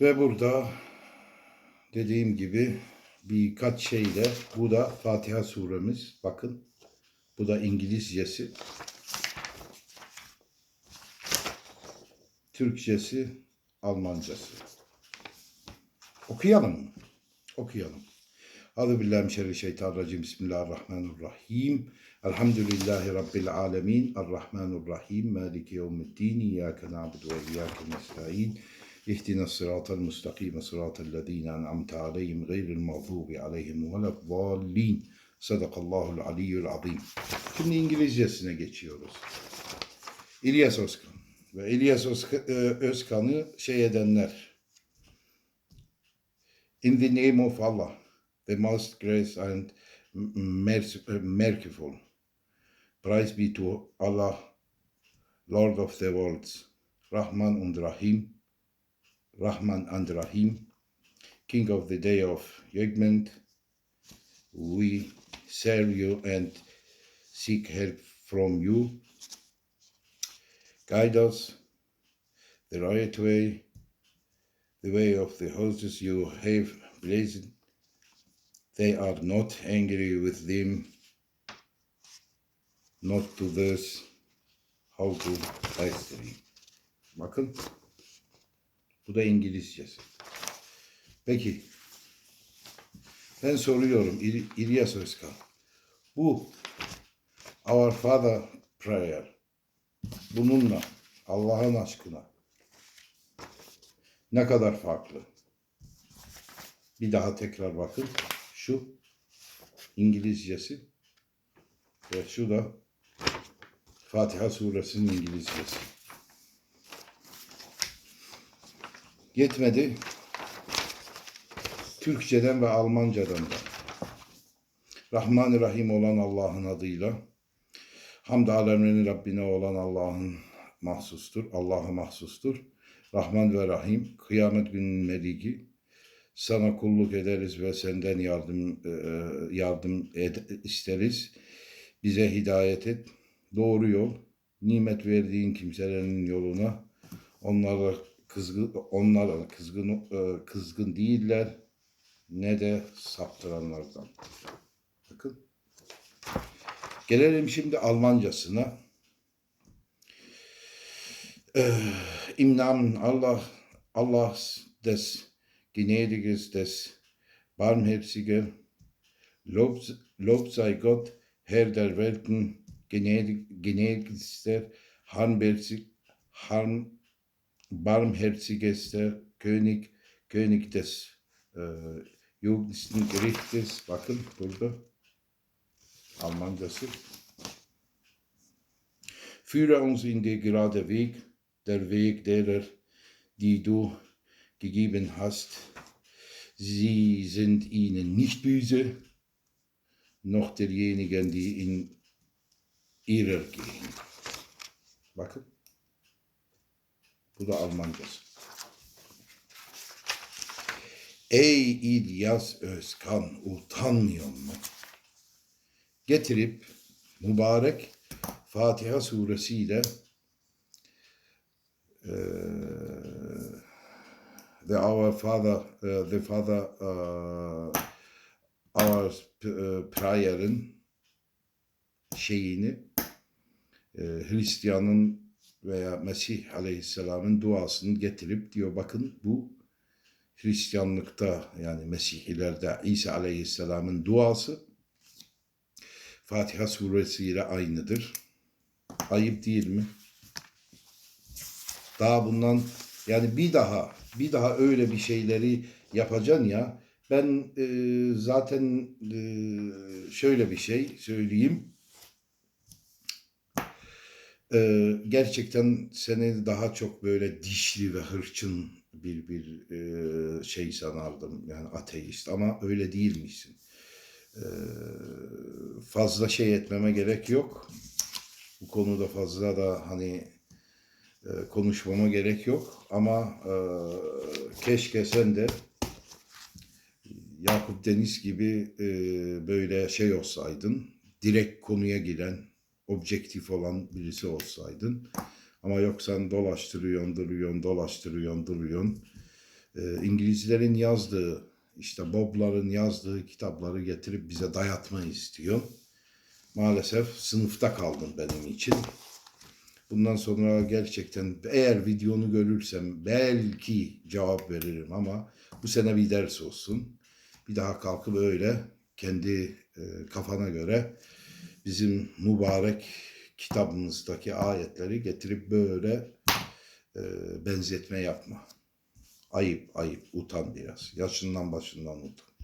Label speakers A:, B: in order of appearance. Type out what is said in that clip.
A: Ve burada dediğim gibi birkaç şeyle bu da Fatiha suremiz. Bakın bu da İngilizcesi. Türkçesi, Almancası. Okuyalım mı? Okuyalım. Euzu billahi mineşşeytanirracim. Bismillahirrahmanirrahim. Elhamdülillahi rabbil alamin. Errahmanirrahim. Maliki yevmiddin. İyyake na'budu ve iyyake nestaîn. İhdinas sıratal mustakim. Sıratal lezîne en'amte aleyhim gayril mağdubi aleyhim veleddallin. Sadakallahul aliyyul azim. Şimdi İngilizcesine geçiyoruz. İlyas Özkan. Ve İlyas e, Özkan'ı şey edenler. In the name of Allah, the most gracious and merc- merciful. Praise be to Allah, Lord of the worlds, Rahman and Rahim, Rahman and Rahim, King of the day of judgment. We serve you and seek help from you. Guide us the right way, the way of the hosts you have blazed. They are not angry with them, not to those how to history. Bakın. Bu da İngilizcesi. Peki. Ben soruyorum İl- İlyas Özkan. Bu Our Father Prayer bununla Allah'ın aşkına ne kadar farklı? Bir daha tekrar bakın. Şu İngilizcesi ve şu da Fatiha suresinin İngilizcesi. Yetmedi. Türkçeden ve Almancadan da. Rahman Rahim olan Allah'ın adıyla Hamd alemlerin Rabbine olan Allah'ın mahsustur. Allah'a mahsustur. Rahman ve Rahim, kıyamet günün meliki. Sana kulluk ederiz ve senden yardım e, yardım ed- isteriz. Bize hidayet et. Doğru yol. Nimet verdiğin kimselerin yoluna. Onlara kızgın onlara kızgın e, kızgın değiller ne de saptıranlardan. Bakın. Gelelim şimdi Almancasına. Äh, Im Namen Allah, des Gnädiges, des Barmherzigen, Lob, Lob sei Gott, Herr der Welten, gnädig, gnädigster, harmherzig, harm, barmherzigester König, König des äh, jugendsten Gerichtes. Bakın burada. Almancası. Führe uns in den gerade Weg, der Weg derer, die du gegeben hast. Sie sind ihnen nicht böse, noch derjenigen, die in ihrer gehen. Bakın. Bu da Almancası. Ey İlyas Özkan utanmıyor mu? Getirip mübarek Fatiha suresiyle eee the Our Father, uh, the Father, uh, Our uh, Prayer'ın şeyini e, Hristiyanın veya Mesih Aleyhisselam'ın duasını getirip diyor bakın bu Hristiyanlıkta yani Mesihilerde İsa Aleyhisselam'ın duası Fatiha suresiyle aynıdır. Ayıp değil mi? Daha bundan yani bir daha bir daha öyle bir şeyleri yapacaksın ya ben e, zaten e, şöyle bir şey söyleyeyim. E, gerçekten seni daha çok böyle dişli ve hırçın bir bir e, şey sanardım yani ateist ama öyle değilmişsin. E, fazla şey etmeme gerek yok. Bu konuda fazla da hani e, konuşmama gerek yok ama e, keşke sen de Yakup Deniz gibi e, böyle şey olsaydın, direkt konuya giren, objektif olan birisi olsaydın. Ama yok sen dolaştırıyorsun, duruyorsun, dolaştırıyorsun, duruyorsun. e, İngilizlerin yazdığı, işte Bob'ların yazdığı kitapları getirip bize dayatmayı istiyor. Maalesef sınıfta kaldım benim için. Bundan sonra gerçekten eğer videonu görürsem belki cevap veririm ama bu sene bir ders olsun. Bir daha kalkıp öyle kendi e, kafana göre bizim mübarek kitabımızdaki ayetleri getirip böyle e, benzetme yapma. Ayıp, ayıp, utan biraz. Yaşından başından utan.